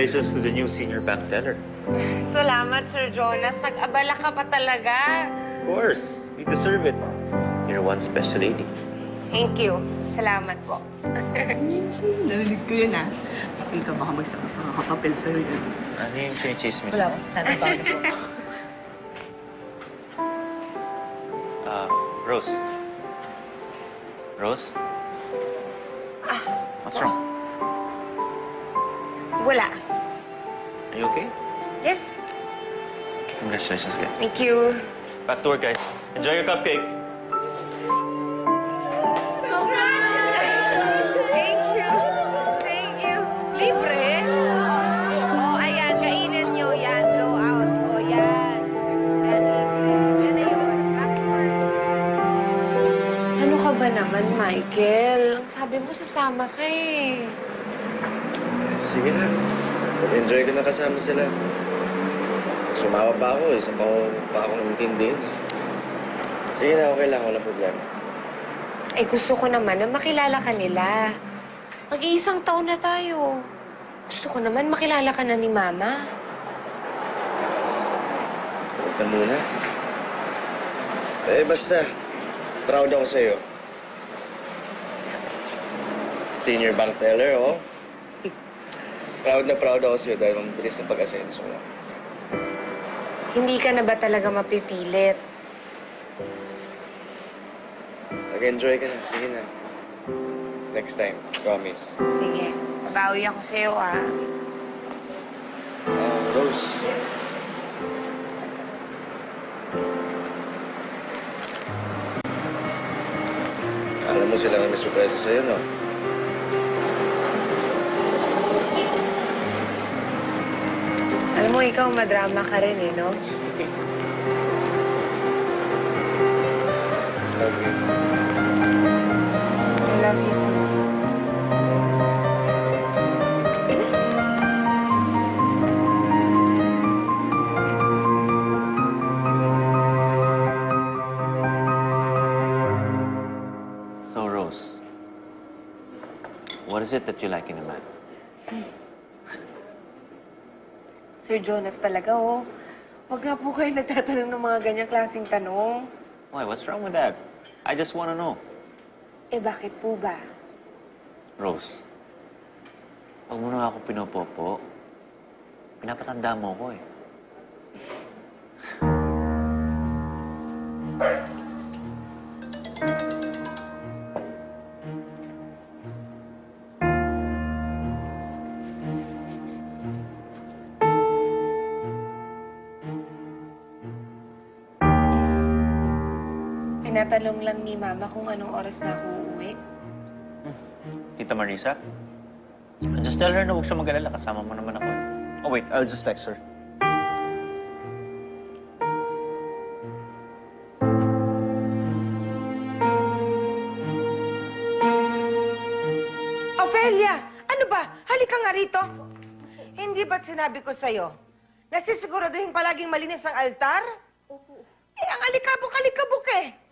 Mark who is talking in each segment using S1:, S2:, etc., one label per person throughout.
S1: Congratulations to the new senior bank teller.
S2: Salamat, Sir Jonas. Nag-abala ka pa talaga.
S1: Of course, you deserve it. You're one special lady.
S2: Thank you. Salamat po.
S3: Narinig ko yun ah. Hindi ka baka magsama-sama kapapel sa'yo yun.
S1: Ano yung chinichismis
S3: Wala ko. Tatabaw na po.
S1: Ah, Rose. Rose? What's wrong?
S2: Wala.
S1: Are you okay?
S2: Yes.
S1: Congratulations again.
S2: Thank you.
S1: Back to work, guys. Enjoy your cupcake.
S2: Thank you. Thank you. Libre? Oh, ayan. Kainin nyo yan. Blow out. Oh, yan. Yan, libre. Yan na yun. Back to work. Ano ka ba naman, Michael? Ang sabi mo, sasama ka eh.
S4: Sige na. Enjoy ko na kasama sila. Sumawa pa ako, isang pa, pa akong intindihin. Sige na, okay lang. Walang problema.
S2: Eh, gusto ko naman na makilala ka nila. Mag-iisang taon na tayo. Gusto ko naman makilala ka na ni Mama.
S4: Huwag na muna. Eh, basta. Proud ako sa'yo. Senior bank teller, oh. Proud na proud ako sa'yo dahil ang bilis ng pag-asenso mo.
S2: Hindi ka na ba talaga mapipilit?
S4: Nag-enjoy ka na. Sige na. Next time. Promise.
S2: Sige, babawi ako sa'yo, ah.
S4: Ah, Rose. Alam mo sila na may surpresa sa'yo, no?
S2: Mo, ikaw madrama ka rin, eh, no?
S4: Love you.
S2: I love you too.
S1: So, Rose, what is it that you like in a man?
S2: Sir Jonas talaga, oh. Huwag nga po kayo nagtatanong ng mga ganyang klaseng tanong.
S1: Why, what's wrong with that? I just want to know.
S2: Eh, bakit po ba?
S1: Rose, pag mo na ako pinopopo, pinapatanda mo ko eh.
S2: Tinatanong lang ni Mama kung anong oras na ako uuwi.
S1: Tita Marisa? Just tell her na huwag siya mag-alala. Kasama mo naman ako. Oh, wait. I'll just text her.
S5: Ophelia! Ano ba? Halika nga rito. Hindi ba't sinabi ko sa'yo? Nasisiguraduhin palaging malinis ang altar? Opo. Eh, ang alikabok-alikabok eh.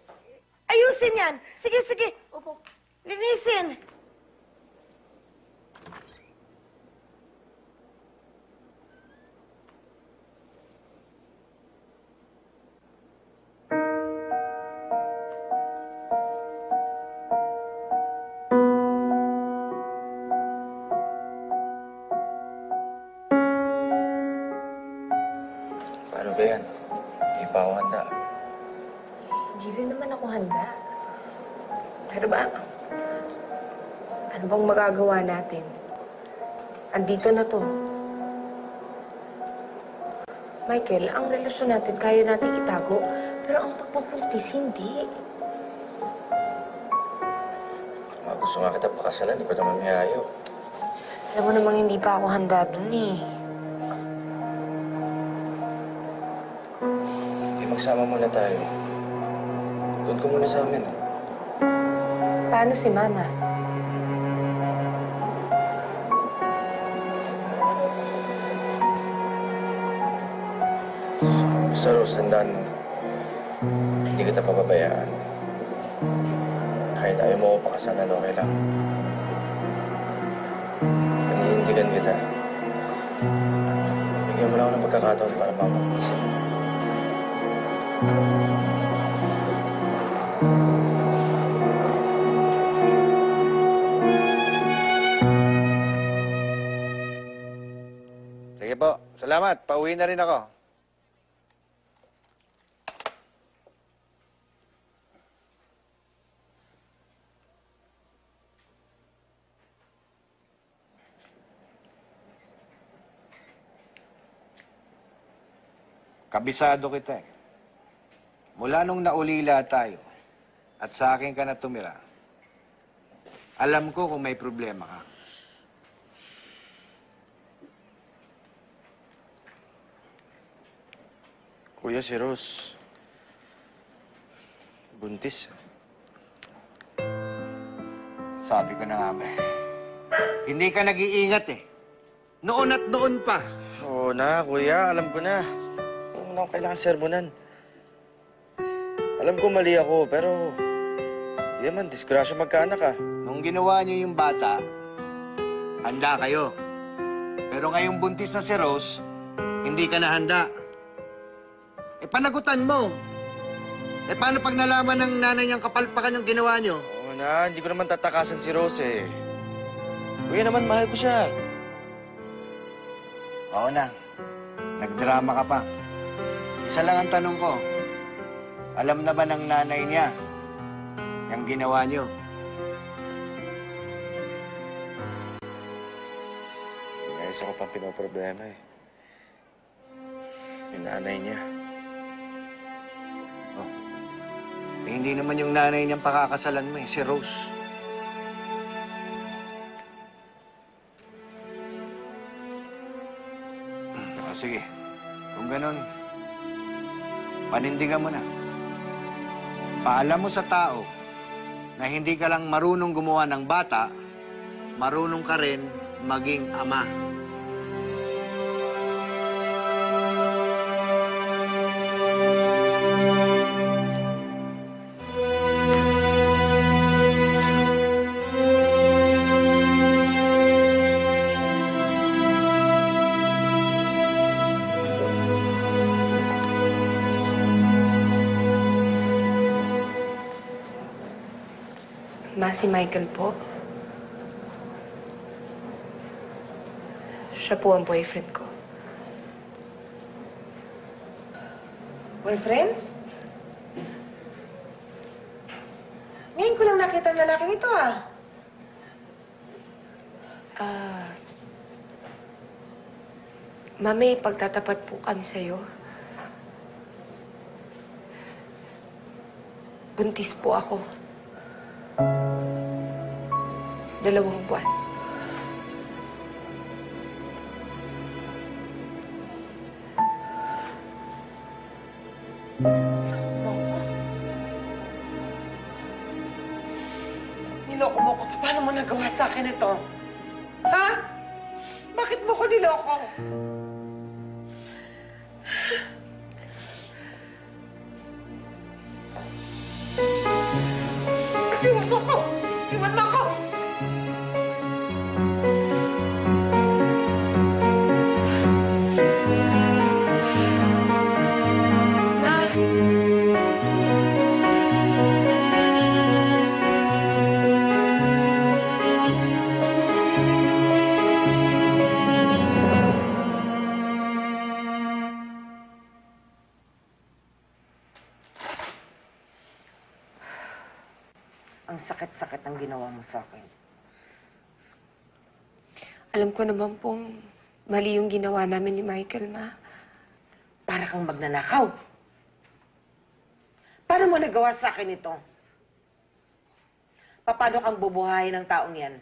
S5: Ayusin yan. Sige, sige. Opo. Linisin.
S4: Paano ba yan? Hindi pa ako handa.
S2: Hindi rin naman ako handa. Pero ba, ano bang magagawa natin? Andito na to. Michael, ang relasyon natin, kaya nating itago. Pero ang pagpupuntis, hindi.
S4: Mga gusto nga kita pakasalan, hindi ko naman may ayaw.
S2: Alam mo namang hindi pa ako handa dun eh.
S4: Hindi magsama muna tayo. Doon ko muna sa amin.
S2: Paano si Mama?
S4: Sa Rose, tandaan mo. Hindi kita pababayaan. Kahit ayaw mo ako pakasalan, okay lang. Paninindigan kita. ako ng pagkakataon para mapag-isip.
S6: Sige po. Salamat. Pauwi na rin ako. Kabisado kita eh. Mula nung naulila tayo at sa akin ka na tumira, alam ko kung may problema ka.
S4: Kuya, si Rose. Buntis.
S6: Sabi ko na nga ba, eh. Hindi ka nag-iingat eh. Noon at noon pa.
S4: Oo na, kuya. Alam ko na. Huwag mo na ako kailangan sermonan. Alam ko mali ako, pero... Di naman, disgrasya magkaanak ah.
S6: Nung ginawa niyo yung bata, handa kayo. Pero ngayong buntis na si Rose, hindi ka na handa. Eh, panagutan mo. Eh, paano pag nalaman ng nanay niyang kapalpakan yung ginawa niyo?
S4: Oo na, hindi ko naman tatakasan si Rose eh. Kuya naman, mahal ko siya.
S6: Oo na. Nagdrama ka pa. Isa lang ang tanong ko. Alam na ba ng nanay niya yung ginawa niyo?
S4: May isa ko pang pinoproblema eh. Yung nanay niya.
S6: Oh. Eh, hindi naman yung nanay niyang pakakasalan mo eh, si Rose. O sige, kung ganun, panindigan mo na. Paalam mo sa tao na hindi ka lang marunong gumawa ng bata, marunong ka rin maging ama.
S2: Ma, si Michael po. Siya po ang boyfriend ko.
S5: Boyfriend? Ngayon ko lang nakita ang lalaking ito ah.
S2: Ah... Ma, may pagtatapat po kami sa'yo. Buntis po ako. Dalawang buwan.
S5: Niloko mo ko. Paano mo nagawa sa akin ito? Ha? Bakit mo ko niloko? Iwan mo ko! Iwan mo ko! Ang sakit-sakit ang ginawa mo sa akin.
S2: Alam ko naman pong mali yung ginawa namin ni Michael, Ma.
S5: Para kang magnanakaw. Paano mo nagawa sa akin ito? Paano kang bubuhayin ng taong yan?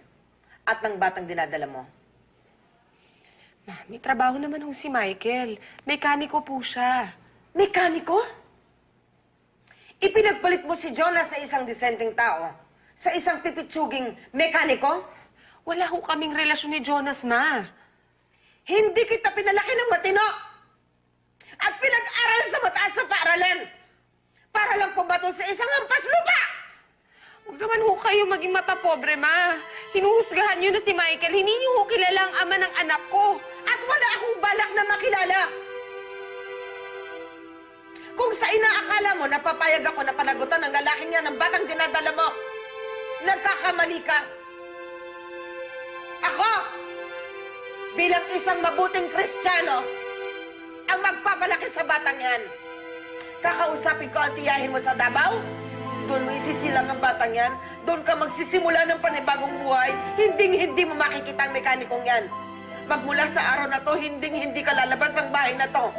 S5: At ng batang dinadala mo?
S2: Ma, may trabaho naman ho si Michael. Mekaniko po siya.
S5: Mekaniko? Ipinagpalit mo si Jonas sa isang disenteng tao? sa isang pipitsuging mekaniko?
S2: Wala ho kaming relasyon ni Jonas, ma.
S5: Hindi kita pinalaki ng matino at pinag-aral sa mataas na paaralan para lang pumatol sa isang hampas lupa!
S2: Huwag naman ho kayo maging matapobre, ma. Hinuhusgahan niyo na si Michael. Hindi niyo ho kilala ang ama ng anak ko.
S5: At wala akong balak na makilala. Kung sa inaakala mo, napapayag ako na panagutan ng lalaking yan ng batang dinadala mo, Nagkakamali ka. Ako, bilang isang mabuting kristyano, ang magpapalaki sa batang yan. Kakausapin ko ang tiyahin mo sa Davao? Doon mo isisilang ang batang yan? Doon ka magsisimula ng panibagong buhay? Hinding-hindi mo makikita ang mekanikong yan. Magmula sa araw na to, hinding-hindi ka lalabas ng bahay na to.